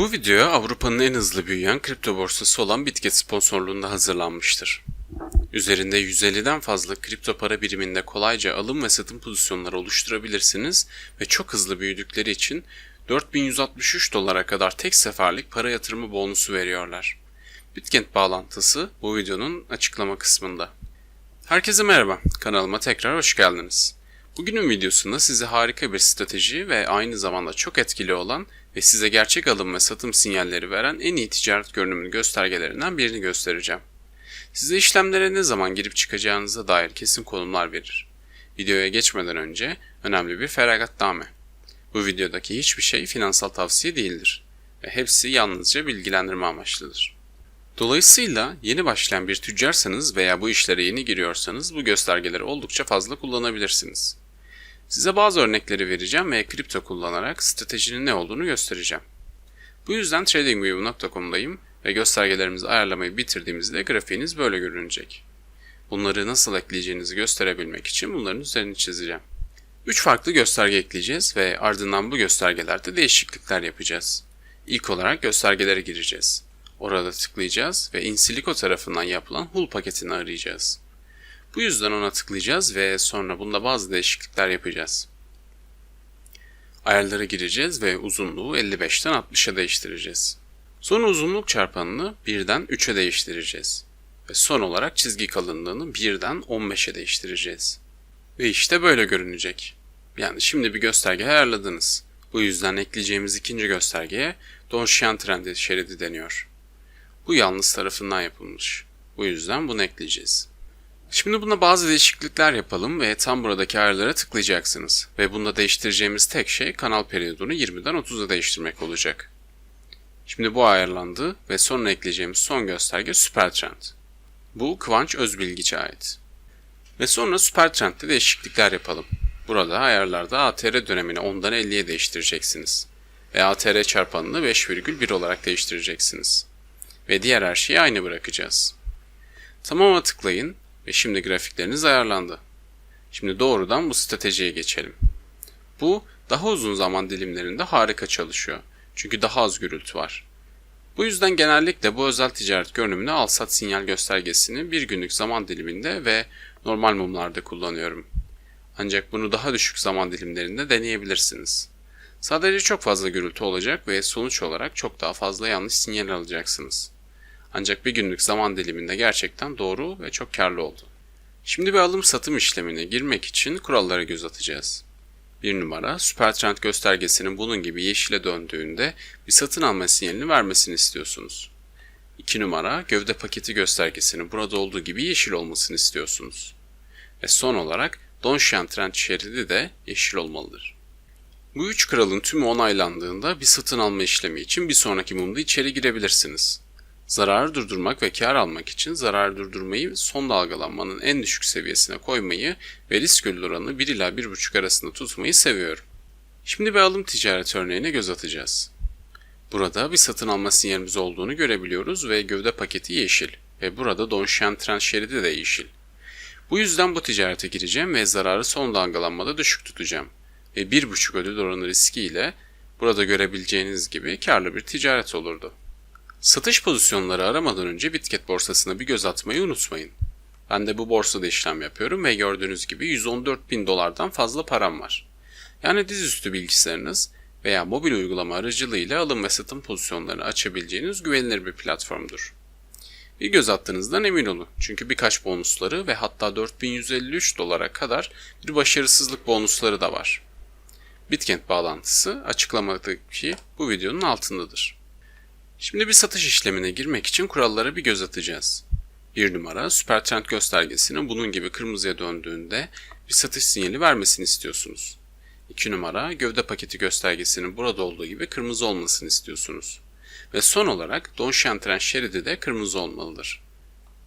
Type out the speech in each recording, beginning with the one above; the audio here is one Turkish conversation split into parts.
Bu video Avrupa'nın en hızlı büyüyen kripto borsası olan Bitget sponsorluğunda hazırlanmıştır. Üzerinde 150'den fazla kripto para biriminde kolayca alım ve satım pozisyonları oluşturabilirsiniz ve çok hızlı büyüdükleri için 4163 dolara kadar tek seferlik para yatırımı bonusu veriyorlar. Bitget bağlantısı bu videonun açıklama kısmında. Herkese merhaba, kanalıma tekrar hoş geldiniz. Bugünün videosunda size harika bir strateji ve aynı zamanda çok etkili olan ve size gerçek alım ve satım sinyalleri veren en iyi ticaret görünümünü göstergelerinden birini göstereceğim. Size işlemlere ne zaman girip çıkacağınıza dair kesin konumlar verir. Videoya geçmeden önce önemli bir feragatname. Bu videodaki hiçbir şey finansal tavsiye değildir ve hepsi yalnızca bilgilendirme amaçlıdır. Dolayısıyla yeni başlayan bir tüccarsanız veya bu işlere yeni giriyorsanız bu göstergeleri oldukça fazla kullanabilirsiniz. Size bazı örnekleri vereceğim ve kripto kullanarak stratejinin ne olduğunu göstereceğim. Bu yüzden tradingview.com'dayım ve göstergelerimizi ayarlamayı bitirdiğimizde grafiğiniz böyle görünecek. Bunları nasıl ekleyeceğinizi gösterebilmek için bunların üzerini çizeceğim. 3 farklı gösterge ekleyeceğiz ve ardından bu göstergelerde değişiklikler yapacağız. İlk olarak göstergelere gireceğiz. Orada tıklayacağız ve Insilico tarafından yapılan Hull paketini arayacağız. Bu yüzden ona tıklayacağız ve sonra bunda bazı değişiklikler yapacağız. Ayarlara gireceğiz ve uzunluğu 55'ten 60'a değiştireceğiz. Sonra uzunluk çarpanını 1'den 3'e değiştireceğiz. Ve son olarak çizgi kalınlığını 1'den 15'e değiştireceğiz. Ve işte böyle görünecek. Yani şimdi bir gösterge ayarladınız. Bu yüzden ekleyeceğimiz ikinci göstergeye Donchian trendi şeridi deniyor. Bu yalnız tarafından yapılmış. Bu yüzden bunu ekleyeceğiz. Şimdi buna bazı değişiklikler yapalım ve tam buradaki ayarlara tıklayacaksınız. Ve bunda değiştireceğimiz tek şey kanal periyodunu 20'den 30'a değiştirmek olacak. Şimdi bu ayarlandı ve sonra ekleyeceğimiz son gösterge Supertrend. Bu Kıvanç Özbilgiç'e ait. Ve sonra Supertrend'de değişiklikler yapalım. Burada ayarlarda ATR dönemini 10'dan 50'ye değiştireceksiniz. Ve ATR çarpanını 5,1 olarak değiştireceksiniz. Ve diğer her şeyi aynı bırakacağız. Tamam'a tıklayın ve şimdi grafikleriniz ayarlandı. Şimdi doğrudan bu stratejiye geçelim. Bu daha uzun zaman dilimlerinde harika çalışıyor. Çünkü daha az gürültü var. Bu yüzden genellikle bu özel ticaret görünümünü al-sat sinyal göstergesini bir günlük zaman diliminde ve normal mumlarda kullanıyorum. Ancak bunu daha düşük zaman dilimlerinde deneyebilirsiniz. Sadece çok fazla gürültü olacak ve sonuç olarak çok daha fazla yanlış sinyal alacaksınız. Ancak bir günlük zaman diliminde gerçekten doğru ve çok karlı oldu. Şimdi bir alım satım işlemine girmek için kurallara göz atacağız. Bir numara, Supertrend göstergesinin bunun gibi yeşile döndüğünde bir satın alma sinyalini vermesini istiyorsunuz. 2 numara, gövde paketi göstergesinin burada olduğu gibi yeşil olmasını istiyorsunuz. Ve son olarak Donchian Trend şeridi de yeşil olmalıdır. Bu üç kuralın tümü onaylandığında bir satın alma işlemi için bir sonraki mumda içeri girebilirsiniz. Zararı durdurmak ve kar almak için zarar durdurmayı son dalgalanmanın en düşük seviyesine koymayı ve risk ödül oranını 1 ila 1,5 arasında tutmayı seviyorum. Şimdi bir alım ticaret örneğine göz atacağız. Burada bir satın alma sinyalimiz olduğunu görebiliyoruz ve gövde paketi yeşil ve burada Donchian Trend şeridi de yeşil. Bu yüzden bu ticarete gireceğim ve zararı son dalgalanmada düşük tutacağım ve 1,5 ödül oranı riskiyle burada görebileceğiniz gibi karlı bir ticaret olurdu. Satış pozisyonları aramadan önce Bitget borsasına bir göz atmayı unutmayın. Ben de bu borsada işlem yapıyorum ve gördüğünüz gibi 114 bin dolardan fazla param var. Yani dizüstü bilgisayarınız veya mobil uygulama aracılığıyla alım ve satım pozisyonlarını açabileceğiniz güvenilir bir platformdur. Bir göz attığınızdan emin olun çünkü birkaç bonusları ve hatta 4153 dolara kadar bir başarısızlık bonusları da var. Bitkent bağlantısı açıklamadaki bu videonun altındadır. Şimdi bir satış işlemine girmek için kurallara bir göz atacağız. Bir numara, Supertrend göstergesinin bunun gibi kırmızıya döndüğünde bir satış sinyali vermesini istiyorsunuz. 2 numara, gövde paketi göstergesinin burada olduğu gibi kırmızı olmasını istiyorsunuz. Ve son olarak Donchian Trend şeridi de kırmızı olmalıdır.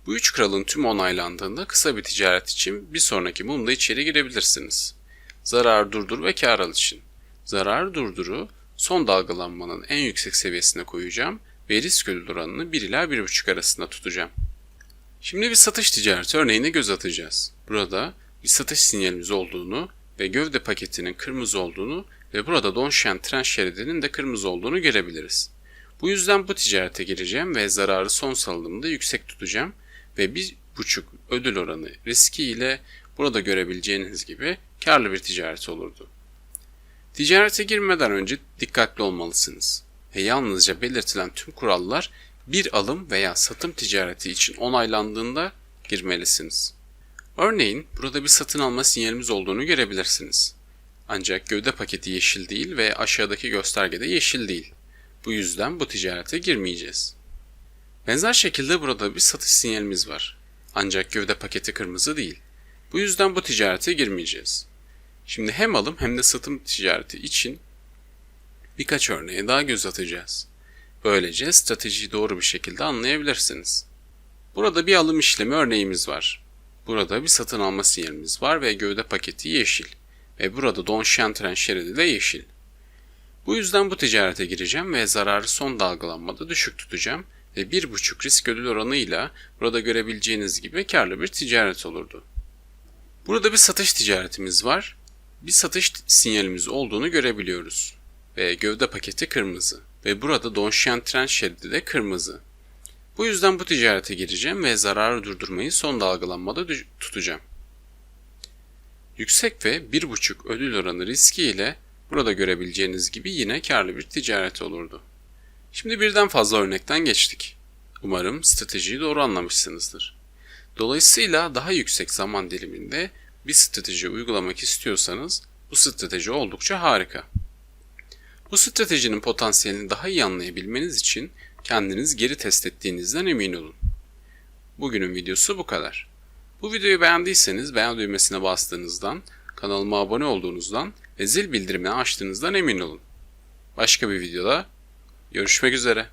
Bu üç kuralın tüm onaylandığında kısa bir ticaret için bir sonraki mumda içeri girebilirsiniz. Zarar durdur ve kar al için. Zarar durduru son dalgalanmanın en yüksek seviyesine koyacağım ve risk ödül oranını 1 ila 1,5 arasında tutacağım. Şimdi bir satış ticareti örneğine göz atacağız. Burada bir satış sinyalimiz olduğunu ve gövde paketinin kırmızı olduğunu ve burada Donchian tren şeridinin de kırmızı olduğunu görebiliriz. Bu yüzden bu ticarete gireceğim ve zararı son salınımda yüksek tutacağım ve bir buçuk ödül oranı riski ile burada görebileceğiniz gibi karlı bir ticaret olurdu. Ticarete girmeden önce dikkatli olmalısınız ve yalnızca belirtilen tüm kurallar bir alım veya satım ticareti için onaylandığında girmelisiniz. Örneğin burada bir satın alma sinyalimiz olduğunu görebilirsiniz. Ancak gövde paketi yeşil değil ve aşağıdaki göstergede yeşil değil. Bu yüzden bu ticarete girmeyeceğiz. Benzer şekilde burada bir satış sinyalimiz var. Ancak gövde paketi kırmızı değil. Bu yüzden bu ticarete girmeyeceğiz. Şimdi hem alım hem de satım ticareti için birkaç örneğe daha göz atacağız. Böylece stratejiyi doğru bir şekilde anlayabilirsiniz. Burada bir alım işlemi örneğimiz var. Burada bir satın alma sinyalimiz var ve gövde paketi yeşil. Ve burada Don Şentren şeridi de yeşil. Bu yüzden bu ticarete gireceğim ve zararı son dalgalanmada düşük tutacağım ve 1.5 risk ödül oranıyla burada görebileceğiniz gibi karlı bir ticaret olurdu. Burada bir satış ticaretimiz var. Bir satış sinyalimiz olduğunu görebiliyoruz. Ve gövde paketi kırmızı. Ve burada Donşen tren şeridi de kırmızı. Bu yüzden bu ticarete gireceğim ve zararı durdurmayı son dalgalanmada tutacağım. Yüksek ve 1.5 ödül oranı riski ile burada görebileceğiniz gibi yine karlı bir ticaret olurdu. Şimdi birden fazla örnekten geçtik. Umarım stratejiyi doğru anlamışsınızdır. Dolayısıyla daha yüksek zaman diliminde bir strateji uygulamak istiyorsanız bu strateji oldukça harika. Bu stratejinin potansiyelini daha iyi anlayabilmeniz için kendiniz geri test ettiğinizden emin olun. Bugünün videosu bu kadar. Bu videoyu beğendiyseniz beğen düğmesine bastığınızdan, kanalıma abone olduğunuzdan ve zil bildirimini açtığınızdan emin olun. Başka bir videoda görüşmek üzere.